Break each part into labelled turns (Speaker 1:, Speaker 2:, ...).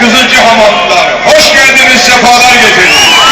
Speaker 1: Kızılcı hamamlılar, hoş geldiniz, sefalar getirdiniz.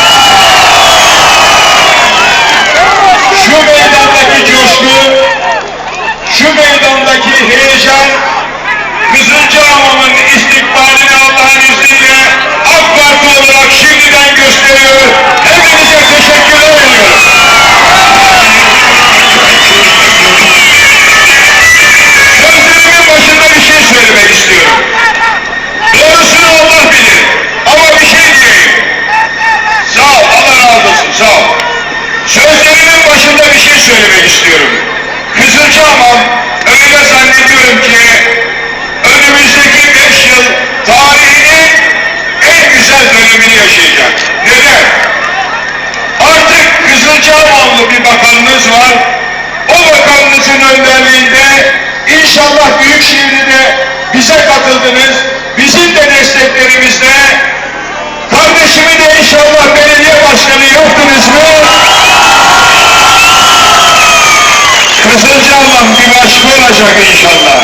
Speaker 1: Söylemek istiyorum. Kızılcahamam öyle zannediyorum ki önümüzdeki beş yıl tarihinin en güzel dönemini yaşayacak. Neden? Artık Kızılcahamamlı bir bakanınız var. O bakanınızın önderliğinde inşallah Büyükşehir'de de bize katıldınız. Bizim de desteklerimizle kardeşimi de inşallah belediye başkanı yaptınız mı? Kızılcahamam bir başka olacak inşallah.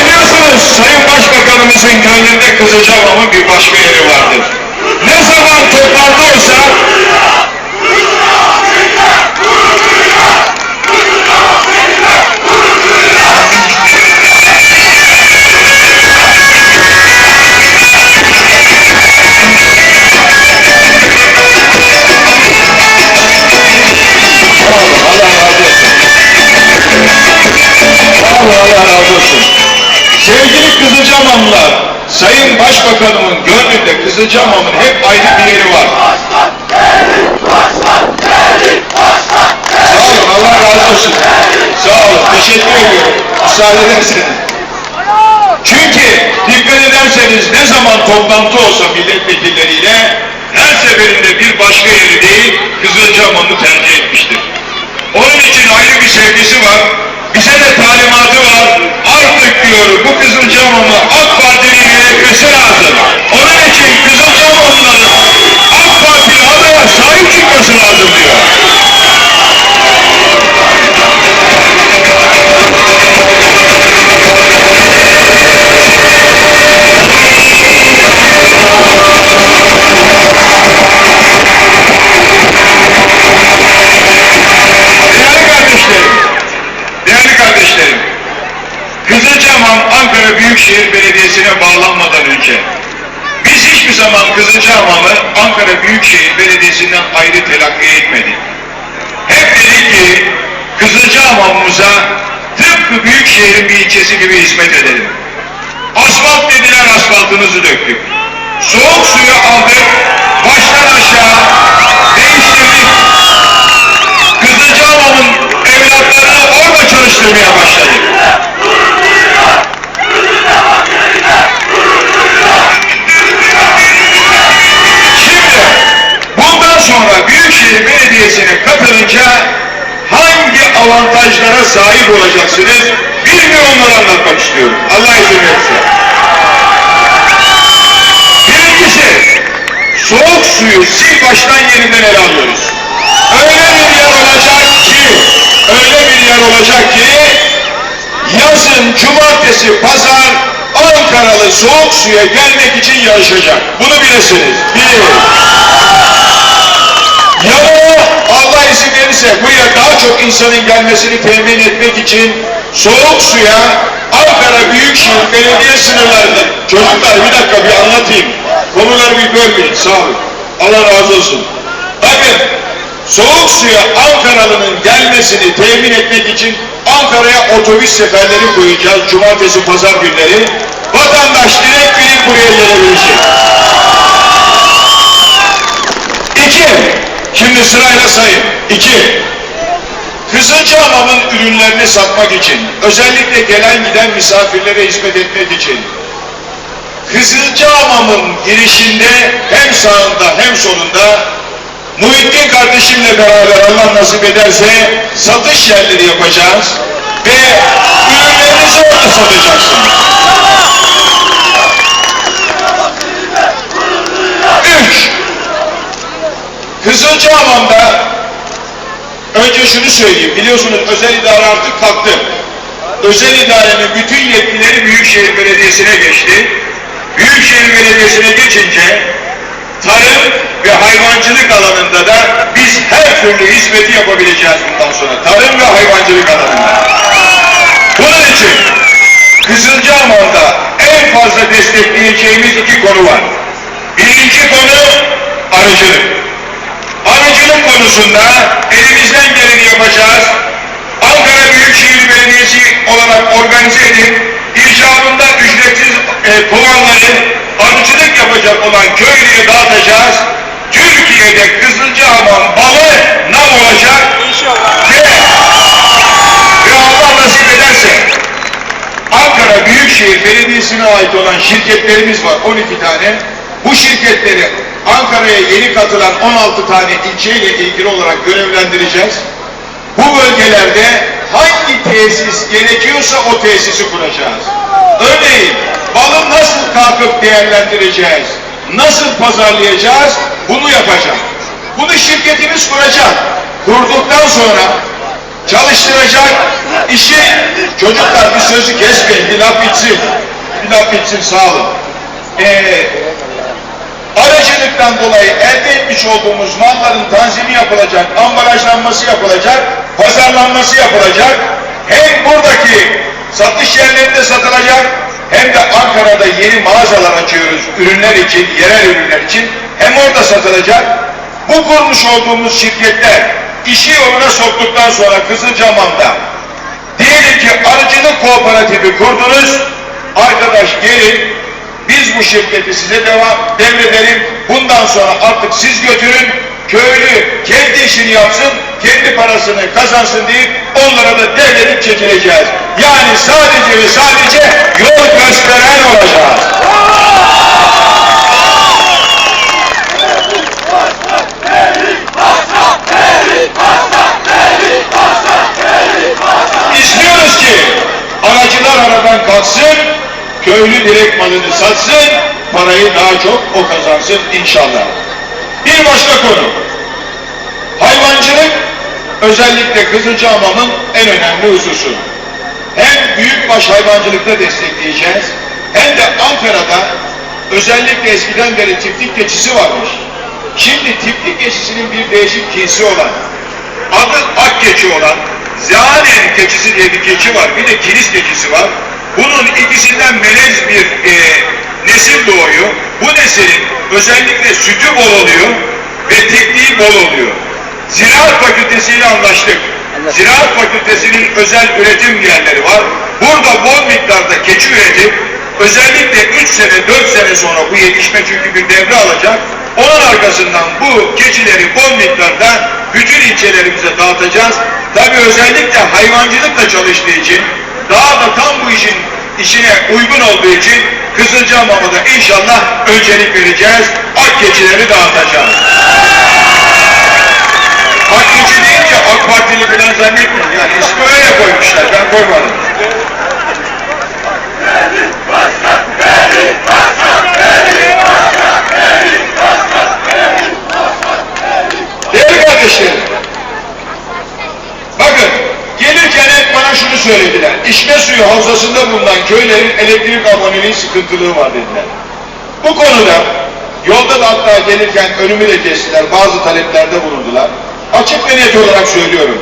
Speaker 1: Biliyorsunuz Sayın Başbakanımızın gönlünde Kızılcahamam'ın bir başka yeri vardır. Teşekkür ediyorum. Müsaade ederseniz. Çünkü dikkat ederseniz ne zaman toplantı olsa milletvekilleriyle her seferinde bir başka yeri değil Kızılcahamam'ı tercih etmiştir. Onun için ayrı bir sevgisi var. Bize de talimatı var. Artık diyor bu Kızılcahamam'ı AK Parti'nin yönetmesi lazım. Onun için Kızılcahamam'ların AK Partili adaya sahip çıkması lazım diyor. Kardeşlerim, Kızılcahamam Ankara Büyükşehir Belediyesi'ne bağlanmadan önce biz hiçbir zaman Kızılcahamam'ı Ankara Büyükşehir Belediyesi'nden ayrı telakki etmedik. Hep dedik ki Kızılcahamam'ımıza tıpkı Büyükşehir'in bir ilçesi gibi hizmet edelim. Asfalt dediler asfaltımızı döktük. Soğuk suyu aldık, baştan aşağı çalıştırmaya başladık. Şimdi bundan sonra Büyükşehir Belediyesi'ne katılınca hangi avantajlara sahip olacaksınız? Bir gün onları anlatmak istiyorum. Allah izin verirse. Birincisi, soğuk suyu sil baştan yeniden ele alıyoruz. Öyle bir yer olacak yer olacak ki, yazın cumartesi, pazar Ankaralı soğuk suya gelmek için yarışacak. Bunu bilesiniz. Bir. Ya da Allah izin verirse buraya daha çok insanın gelmesini temin etmek için soğuk suya Ankara Büyükşehir Belediye sınırlarında çocuklar bir dakika bir anlatayım. Konuları bir bölmeyin sağ olun. Allah razı olsun. Bakın soğuk suya Ankaralı'nın gelmesini temin etmek için Ankara'ya otobüs seferleri koyacağız cumartesi pazar günleri. Vatandaş direkt binip buraya gelebilecek. İki, şimdi sırayla sayın. İki, Kızılcahamam'ın ürünlerini satmak için, özellikle gelen giden misafirlere hizmet etmek için, Kızılcahamam'ın girişinde hem sağında hem solunda Muhittin kardeşimle beraber Allah nasip ederse satış yerleri yapacağız ve ürünlerinizi orada satacaksınız. Üç, Kızılcahamam'da önce şunu söyleyeyim. Biliyorsunuz özel idare artık kalktı. Özel idarenin bütün yetkileri Büyükşehir Belediyesi'ne geçti. Büyükşehir Belediyesi'ne geçince tarım ve hayvancılık alanında da biz her türlü hizmeti yapabileceğiz bundan sonra. Tarım ve hayvancılık alanında. Bunun için Kızılcahamam'da en fazla destekleyeceğimiz iki konu var. Birinci konu arıcılık. Arıcılık konusunda elimizden geleni yapacağız. Ankara Büyükşehir Belediyesi olarak organize edip icabında ücretsiz e, kovanları arıcılık yapacak olan köylüye dağıtacağız. Türkiye'de Kızılcahamam balı nam olacak ve, ve Allah nasip ederse Ankara Büyükşehir Belediyesi'ne ait olan şirketlerimiz var 12 tane. Bu şirketleri Ankara'ya yeni katılan 16 tane ilçeyle ilgili olarak görevlendireceğiz. Bu bölgelerde hangi tesis gerekiyorsa o tesisi kuracağız. Kalkıp değerlendireceğiz, nasıl pazarlayacağız? Bunu yapacağız. Bunu şirketimiz kuracak. Kurduktan sonra çalıştıracak işi çocuklar bir sözü kesmeyin bir laf bitsin. Bir laf bitsin sağ olun. Ee, aracılıktan dolayı elde etmiş olduğumuz malların tanzimi yapılacak ambalajlanması yapılacak pazarlanması yapılacak. Hem buradaki satış yerlerinde satılacak hem de Ankara'da yeni mağazalar açıyoruz. Ürünler için yerel ürünler için. Hem orada satılacak. Bu kurmuş olduğumuz şirketler işi yoluna soktuktan sonra Kızılcamam'da diyelim ki arıcılık kooperatifi kurdunuz, arkadaş gelin biz bu şirketi size devam devredelim, bundan sonra artık siz götürün, köylü kendi işini yapsın, kendi parasını kazansın deyip onlara da devredip çekileceğiz. Yani sadece ve sadece yol gösteren olacağız. İstiyoruz ki aracılar aradan kalksın, köylü direkt malını satsın, parayı daha çok o kazansın inşallah. Bir başka konu. Hayvancılık özellikle Kızılcahamam'ın en önemli hususu. Hem büyükbaş hayvancılıkta destekleyeceğiz, hem de Ankara'da özellikle eskiden beri çiftlik keçisi varmış. Şimdi çiftlik keçisinin bir değişik cinsi olan, adı ak keçi olan Zanen keçisi diye bir keçi var. Bir de kilis keçisi var. Bunun ikisinden melez bir e, nesil doğuyor. Bu neslin özellikle sütü bol oluyor ve tekniği bol oluyor. Ziraat Fakültesi ile anlaştık. Ziraat Fakültesi'nin özel üretim yerleri var. Burada bol miktarda keçi üretip özellikle 3 sene 4 sene sonra bu yetişme çünkü bir devre alacak. Onun arkasından bu keçileri bol miktarda bütün ilçelerimize dağıtacağız. Tabii özellikle hayvancılıkla çalıştığı için daha da tam bu işin işine uygun olduğu için Kızılcahamam'a da inşallah öncelik vereceğiz. Ak keçileri dağıtacağız. Ak keçi deyince AK Partili falan zannetmeyin. Yani ismi öyle koymuşlar. Ben koymadım. Değerli kardeşlerim, bakın gelirken hep bana şunu söylediler. İçme suyu havzasında bulunan köylerin elektrik aboneliği sıkıntılığı var dediler. Bu konuda yolda da hatta gelirken önümü de kestiler. Bazı taleplerde bulundular. Açık ve net olarak söylüyorum.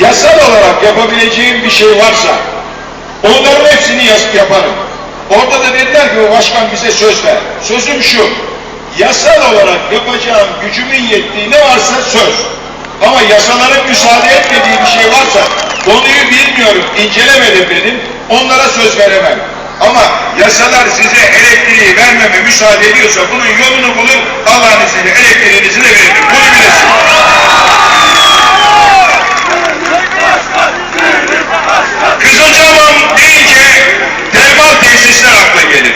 Speaker 1: Yasal olarak yapabileceğim bir şey varsa onların hepsini yaparım. Orada da dediler ki "O başkan bize söz ver. Sözüm şu. Yasal olarak yapacağım gücümün yettiği ne varsa söz. Ama yasaların müsaade etmediği bir şey varsa konuyu bilmiyorum, incelemedim dedim. Onlara söz veremem. Ama yasalar size elektriği vermeme müsaade ediyorsa bunun yolunu bulur. Allah'ın izniyle elektriğinizi de veririm. Bunu bilesin. Kızılcahamam deyince termal tesisler akla gelir.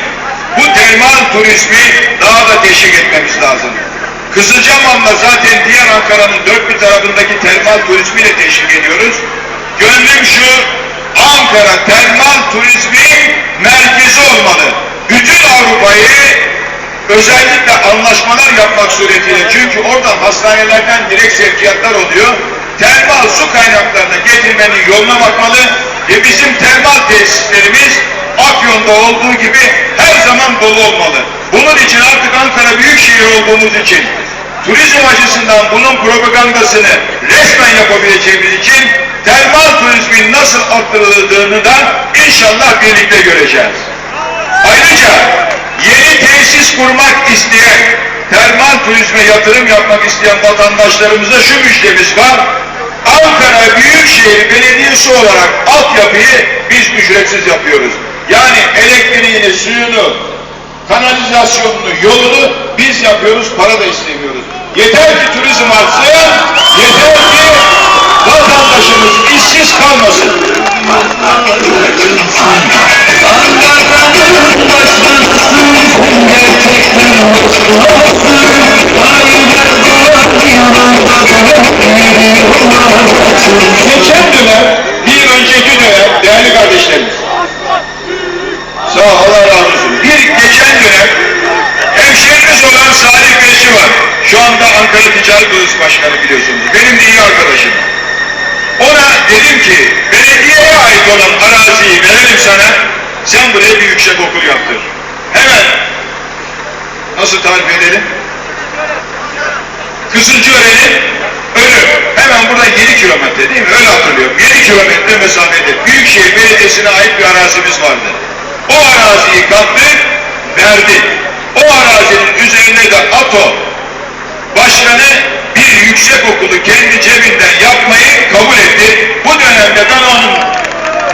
Speaker 1: Bu termal turizmi daha da teşvik etmemiz lazım. Kızılcahamam'la zaten diğer Ankara'nın dört bir tarafındaki termal turizmiyle teşvik ediyoruz. Gönlüm şu, Ankara termal turizmin merkezi olmalı. Bütün Avrupa'yı özellikle anlaşmalar yapmak suretiyle çünkü oradan hastanelerden direkt sevkiyatlar oluyor. Termal su kaynaklarına getirmenin yoluna bakmalı ve bizim termal tesislerimiz Afyon'da olduğu gibi her zaman dolu olmalı. Bunun için artık Ankara Büyükşehir olduğumuz için turizm açısından bunun propagandasını resmen yapabileceğimiz için termal turizmin nasıl arttırıldığını da inşallah birlikte göreceğiz. Ayrıca yeni tesis kurmak isteyen, termal turizme yatırım yapmak isteyen vatandaşlarımıza şu müjdemiz var. Ankara Büyükşehir Belediyesi olarak altyapıyı biz ücretsiz yapıyoruz. Yani elektriğini, suyunu, kanalizasyonunu, yolunu biz yapıyoruz, para da istemiyoruz. Yeter ki turizm artsın, yeter ki işsiz kalmasın.
Speaker 2: Ankara'nın başkasısın gerçekten
Speaker 1: bir yüksek okulu kendi cebinden yapmayı kabul etti. Bu dönemde ben onun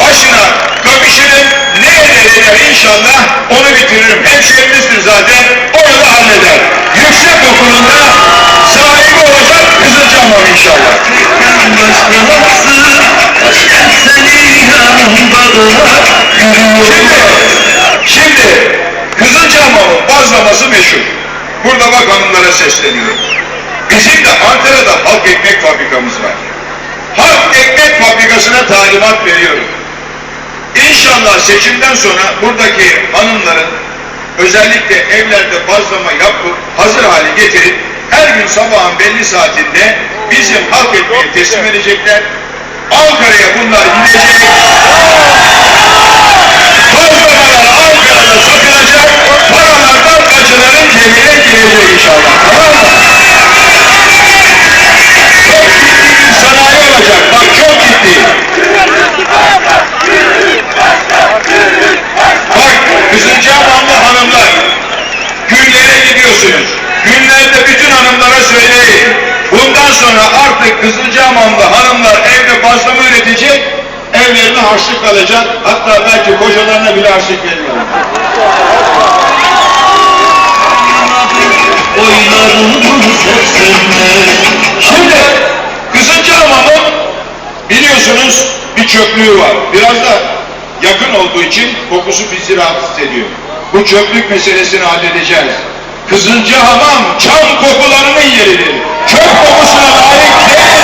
Speaker 1: başına kapışırım. Ne eder inşallah onu bitiririm. Hemşehrimizdir zaten. Onu da halleder. Yüksek okulunda sahibi olacak Kızılcahamam inşallah. Şimdi, şimdi Kızılcahamam'ın bazlaması meşhur. Burada bak hanımlara sesleniyorum. Bizim de Ankara'da halk ekmek fabrikamız var. Halk ekmek fabrikasına talimat veriyorum. İnşallah seçimden sonra buradaki hanımların özellikle evlerde bazlama yapıp hazır hale getirip her gün sabahın belli saatinde bizim halk ekmeği teslim edecekler. Ankara'ya bunlar gidecek. Bazlamalar Ankara'da satılacak. Paralardan acıların cebine girecek inşallah. Tamam mı? Ciddi. Bak Kızılcahamamlı hanımlar günlere gidiyorsunuz. Günlerde bütün hanımlara söyleyin. Bundan sonra artık Kızılcahamamlı hanımlar evde bazlama üretecek. Evlerine harçlık alacak. Hatta belki kocalarına bile harçlık
Speaker 2: sersemler
Speaker 1: Şimdi Kızılcahamam'ın biliyorsunuz bir çöplüğü var. Biraz da yakın olduğu için kokusu bizi rahatsız ediyor. Bu çöplük meselesini halledeceğiz. Kızılcahamam çam kokularının yeridir. Çöp kokusuna layık değildir.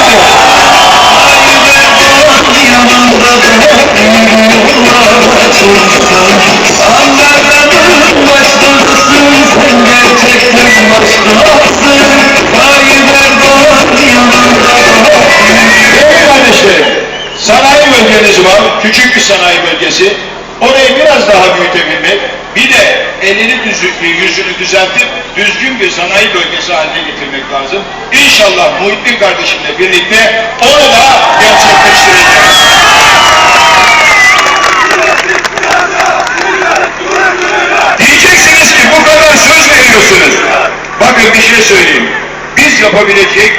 Speaker 2: Ankara'nın başkasısın sen gerçekten başkasın Aylar doğar yanında
Speaker 1: kardeşlerim, sanayi bölgemiz var, küçük bir sanayi bölgesi. Orayı biraz daha büyütebilmek, bir de elini düzü, yüzünü düzeltip düzgün bir sanayi bölgesi haline getirmek lazım. İnşallah Muhittin kardeşimle birlikte onu da gerçekleştireceğiz. Diyeceksiniz ki bu kadar söz veriyorsunuz. Bakın bir şey söyleyeyim. Biz yapabilecek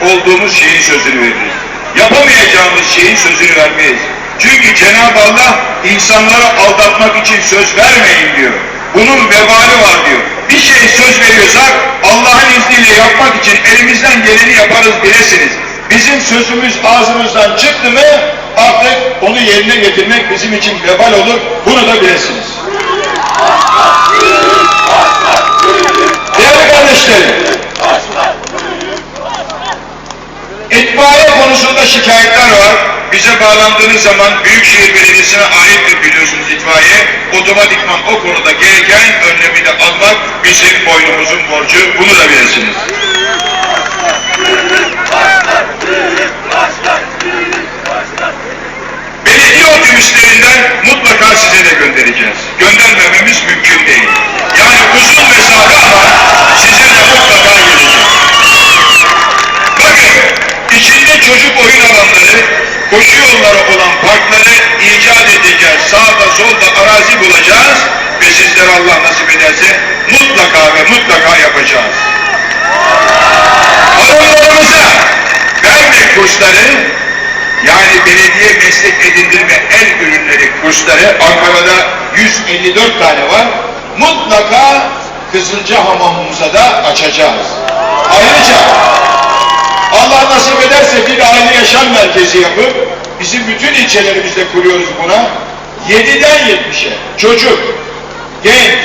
Speaker 1: olduğumuz şeyin sözünü veririz. Yapamayacağımız şeyin sözünü vermeyiz. Çünkü Cenab-ı Allah insanlara aldatmak için söz vermeyin diyor. Bunun vebali var diyor. Bir şey söz veriyorsak Allah'ın izniyle yapmak için elimizden geleni yaparız bilesiniz. Bizim sözümüz ağzımızdan çıktı mı artık onu yerine getirmek bizim için vebal olur. Bunu da bilesiniz. Değerli kardeşlerim, İtfaiye konusunda şikayetler var. Bize bağlandığınız zaman Büyükşehir Belediyesi'ne aittir biliyorsunuz itfaiye. Otomatikman o konuda gereken önlemi de almak bizim boynumuzun borcu. Bunu da bilirsiniz. Belediye otobüslerinden mutlaka size de göndereceğiz. Göndermememiz mümkün koşu yolları olan parkları icat edeceğiz. Sağda solda arazi bulacağız ve sizlere Allah nasip ederse mutlaka ve mutlaka yapacağız. Hanımlarımıza vermek kursları yani belediye meslek edindirme el ürünleri kursları Ankara'da 154 tane var. Mutlaka Kızılca hamamımıza da açacağız. Ayrıca Allah nasip ederse bir aile yaşam merkezi yapıp bizim bütün ilçelerimizde kuruyoruz buna. 7'den 70'e çocuk, genç,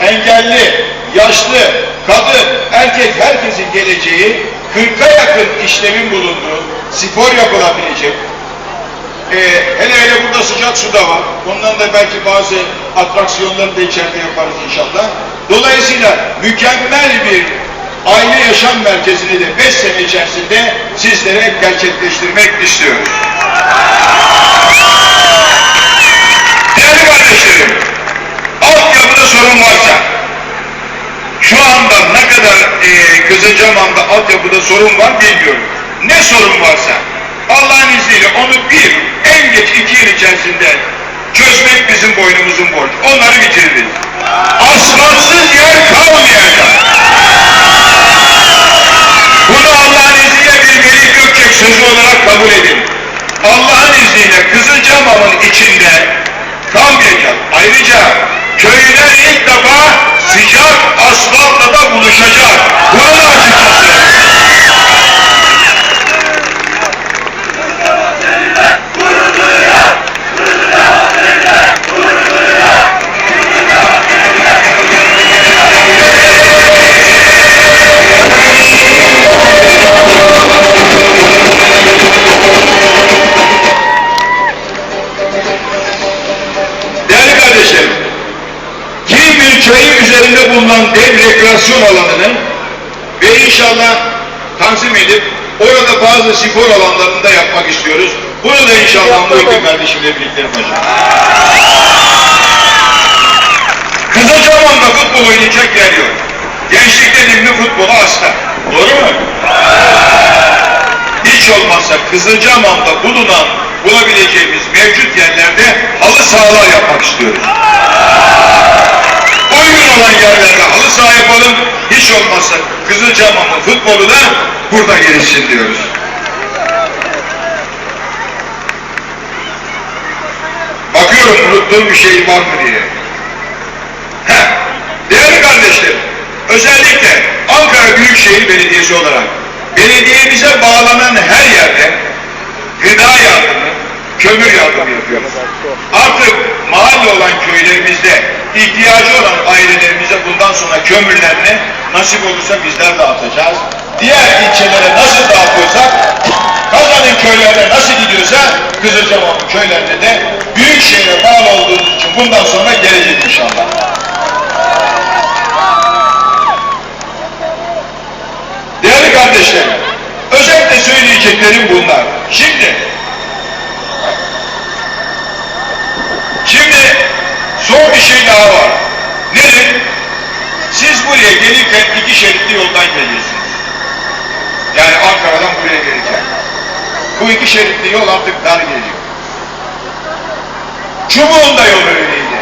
Speaker 1: engelli, yaşlı, kadın, erkek herkesin geleceği 40'a yakın işlemin bulunduğu, spor yapılabilecek, ee, hele hele burada sıcak su da var. Ondan da belki bazı atraksiyonları da içeride yaparız inşallah. Dolayısıyla mükemmel bir aile yaşam merkezini de 5 sene içerisinde sizlere gerçekleştirmek istiyoruz. Değerli kardeşlerim, altyapıda sorun varsa, şu anda ne kadar e, Kızılcamam'da altyapıda sorun var bilmiyorum. Ne sorun varsa Allah'ın izniyle onu bir, en geç iki yıl içerisinde çözmek bizim boynumuzun borcu. Onları bitiririz. Asfaltsız yer kalmayacak. Bunu Allah'ın izniyle bir Melih Gökçek sözü olarak kabul edin. Allah'ın izniyle Kızılcamam'ın içinde kalmayacak. Ayrıca köyler ilk defa sıcak asfaltla da buluşacak. Bunu da kardeşlerim, bir köyü üzerinde bulunan dev rekreasyon alanını ve inşallah tanzim edip orada bazı spor alanlarında yapmak istiyoruz. Bunu da inşallah Muhittin kardeşimle birlikte yapacağız. Kızılcahamam'da futbol oynayacak yer yok. Gençlik dedim mi futbola hasta. Doğru mu? Hiç olmazsa Kızılcahamam'da bulunan, bulabileceğimiz mevcut yerlerde halı sahalar yapmak istiyoruz. Uygun olan yerlerde halı saha yapalım, hiç olmazsa Kızılcahamam'ın futbolu da burada gelişsin diyoruz. Bakıyorum unuttuğum bir şey var mı diye. Heh, değerli kardeşlerim, özellikle Ankara Büyükşehir Belediyesi olarak belediyemize bağlanan her yerde gıda yardımı, kömür yardımı yapıyoruz. Artık mahalle olan köylerimizde ihtiyacı olan ailelerimize bundan sonra kömürlerini nasip olursa bizler dağıtacağız. Diğer ilçelere nasıl dağıtıyorsak, Kazan'ın köylerine nasıl gidiyorsa Kızılcamam'ın köylerine de büyük şehre bağlı olduğumuz için bundan sonra gelecek inşallah. Değerli kardeşlerim, özellikle söyleyeceklerim bunlar. Şimdi, şimdi son bir şey daha var. Nedir? Siz buraya gelirken iki şeritli yoldan geliyorsunuz. Yani Ankara'dan buraya gelirken. Bu iki şeritli yol artık dar geliyor. Çubuk'un da yolu öyleydi.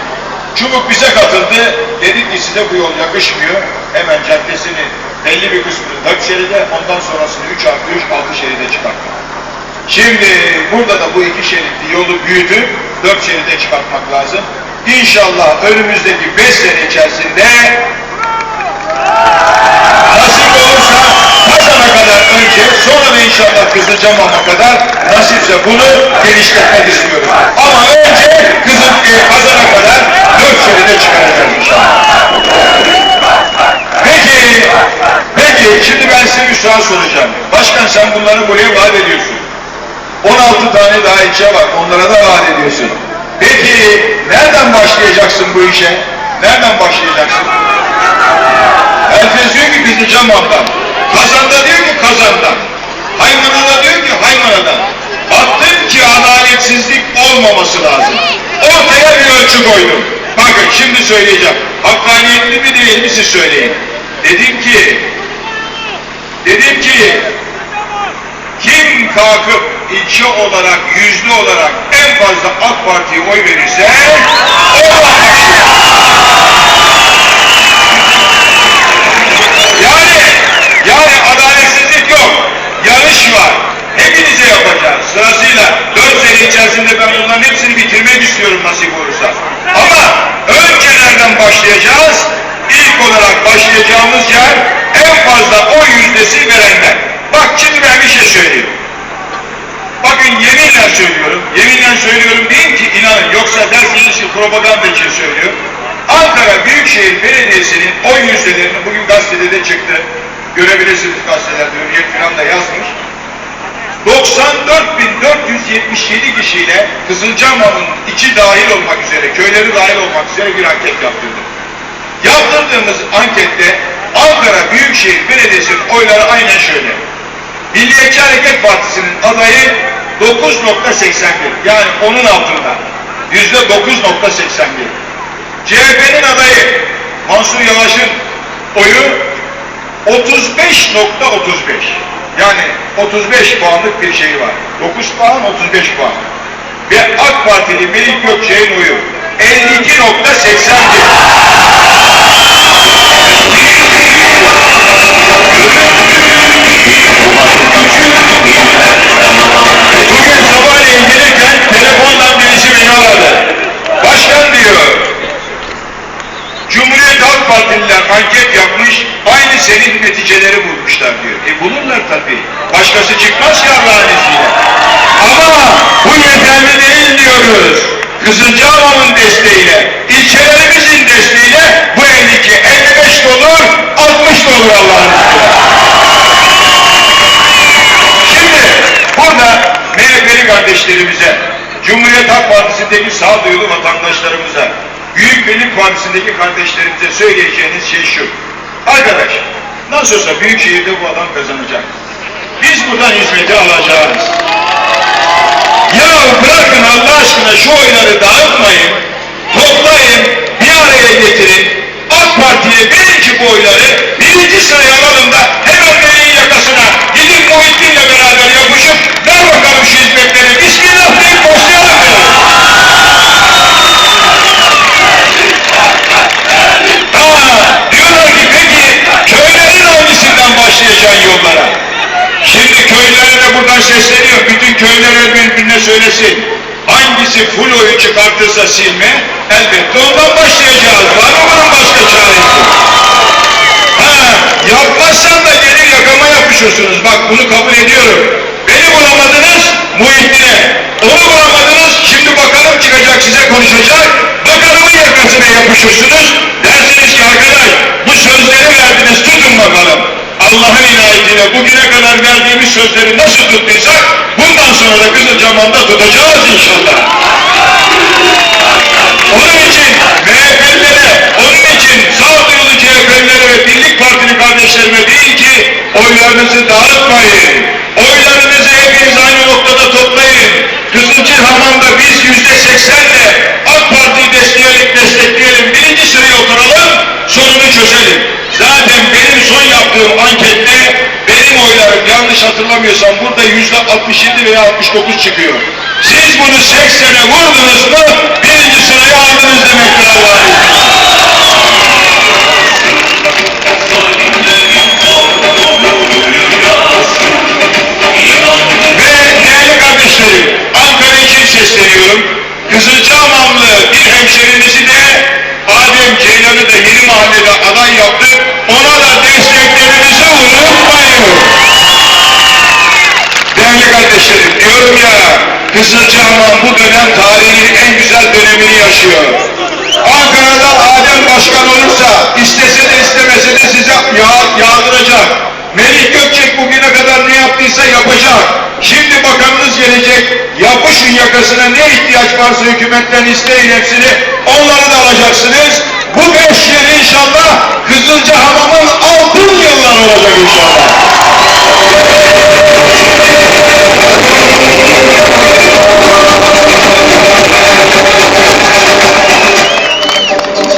Speaker 1: Çubuk bize katıldı. Dedik ki size bu yol yakışmıyor. Hemen caddesini belli bir kısmını dört şeride, ondan sonrasını üç artı üç, altı şeride çıkarttık. Şimdi burada da bu iki şeritli yolu büyütüp dört şeride çıkartmak lazım. İnşallah önümüzdeki beş sene içerisinde nasip olursa Kazan'a kadar önce sonra da inşallah Kızılcamam'a kadar nasipse bunu geliştirmek istiyoruz. Ama önce Kızıl e, Kazan'a kadar dört şeride çıkaracağız inşallah. Peki, peki şimdi ben size bir soru soracağım. Başkan sen bunları buraya vaat ediyorsun. 16 tane daha ilçe var. Onlara da vaat ediyorsun. Peki nereden başlayacaksın bu işe? Nereden başlayacaksın? Herkes diyor ki Kızılcamam'dan. Kazanda diyor ki Kazan'dan. Haymana'da diyor ki Haymana'dan. Baktım ki adaletsizlik olmaması lazım. Ortaya bir ölçü koydum. Bakın şimdi söyleyeceğim. Hakkaniyetli mi değil mi siz söyleyin. Dedim ki dedim ki kim kalkıp ilçe olarak, yüzde olarak en fazla AK Parti'ye oy verirse o. Yani, yani adaletsizlik yok. Yarış var. Hepinize yapacağız. Sırasıyla dört sene içerisinde ben bunların hepsini bitirmek istiyorum nasip olursa. Ama önce nereden başlayacağız? İlk olarak başlayacağımız yer en fazla oy yüzdesi verenler. Bak şimdi ben bir şey söyleyeyim. Bakın yeminle söylüyorum, yeminle söylüyorum deyin ki inanın yoksa dersiniz ki propaganda için söylüyorum. Ankara Büyükşehir Belediyesi'nin oy yüzdelerini bugün gazetede de çıktı. Görebilirsiniz gazetelerde, Hürriyet falan da yazmış. 94.477 kişiyle Kızılcahamam'ın içi dahil olmak üzere, köyleri dahil olmak üzere bir anket yaptırdık. Yaptırdığımız ankette Ankara Büyükşehir Belediyesi'nin oyları aynen şöyle. Milliyetçi Hareket Partisi'nin adayı 9.81 yani onun altında yüzde 9.81 CHP'nin adayı Mansur Yavaş'ın oyu 35.35 yani 35 puanlık bir şey var. 9 puan 35 puan. Ve AK Partili Melik Gökçe'nin oyu 52.81 Bugün anket yapmış, aynı senin neticeleri bulmuşlar diyor. E bulurlar tabii. Başkası çıkmaz ki Allah'ın izniyle. Ama bu yeterli değil diyoruz. Kızılcahamam'ın desteğiyle, ilçelerimizin desteğiyle bu Partisi'ndeki kardeşlerimize söyleyeceğiniz şey şu. Arkadaş, nasıl olsa Büyükşehir'de bu adam kazanacak. Biz buradan hizmeti alacağız. Ya bırakın Allah aşkına şu oyları dağıtmayın, toplayın, bir araya getirin. AK Parti'ye verin ki bu oyları birinci sıraya alalım da hemen beyin yakasına gidin Muhittin'le beraber yapışıp ver bakalım şu hizmetleri. Söylesin. Hangisi full oyu çıkartırsa silme, elbette ondan başlayacağız. Var mı bunun başka çaresi? Ha, yapmazsan da gelir yakama yapışırsınız. Bak bunu kabul ediyorum. Beni bulamadınız, Muhittin'e. Onu bulamadınız, şimdi bakalım çıkacak size konuşacak. Bakalımın yakasına yapışırsınız. Allah'ın inayetiyle bugüne kadar verdiğimiz sözleri nasıl tuttuysak, bundan sonra da Kızılcahamam'da tutacağız inşallah. Onun için MHP'lilere, onun için sağduyulu CHP'lilere ve Birlik Partili kardeşlerime deyin ki oylarınızı dağıtmayın. Oylarınızı burada yüzde 67 veya 69 çıkıyor. Siz bunu 80'e vurdunuz mu birinci sıraya aldınız demektir Allah'ın sesleniyorum. Kızılcahamamlı bir hemşerimizi de Adem Ceylan'ı da yeni mahallede aday yaptık. Ona da desteklerinizi unutmayın. Kardeşlerim, diyorum ya, Kızılcahamam bu dönem tarihinin en güzel dönemini yaşıyor. Ankara'da Adem Başkan olursa istese de istemese de size yağ, yağdıracak. Melih Gökçek bugüne kadar ne yaptıysa yapacak. Şimdi bakanınız gelecek. Yapışın yakasına ne ihtiyaç varsa hükümetten isteyin hepsini. Onları da alacaksınız. Bu beş yıl inşallah Kızılcahamam'ın altın yılları olacak inşallah.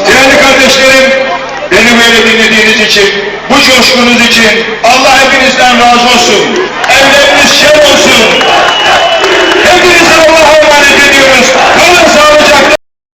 Speaker 1: Değerli kardeşlerim, beni böyle dinlediğiniz için, bu coşkunuz için Allah hepinizden razı olsun. Evleriniz şer olsun. Hepinizi Allah'a.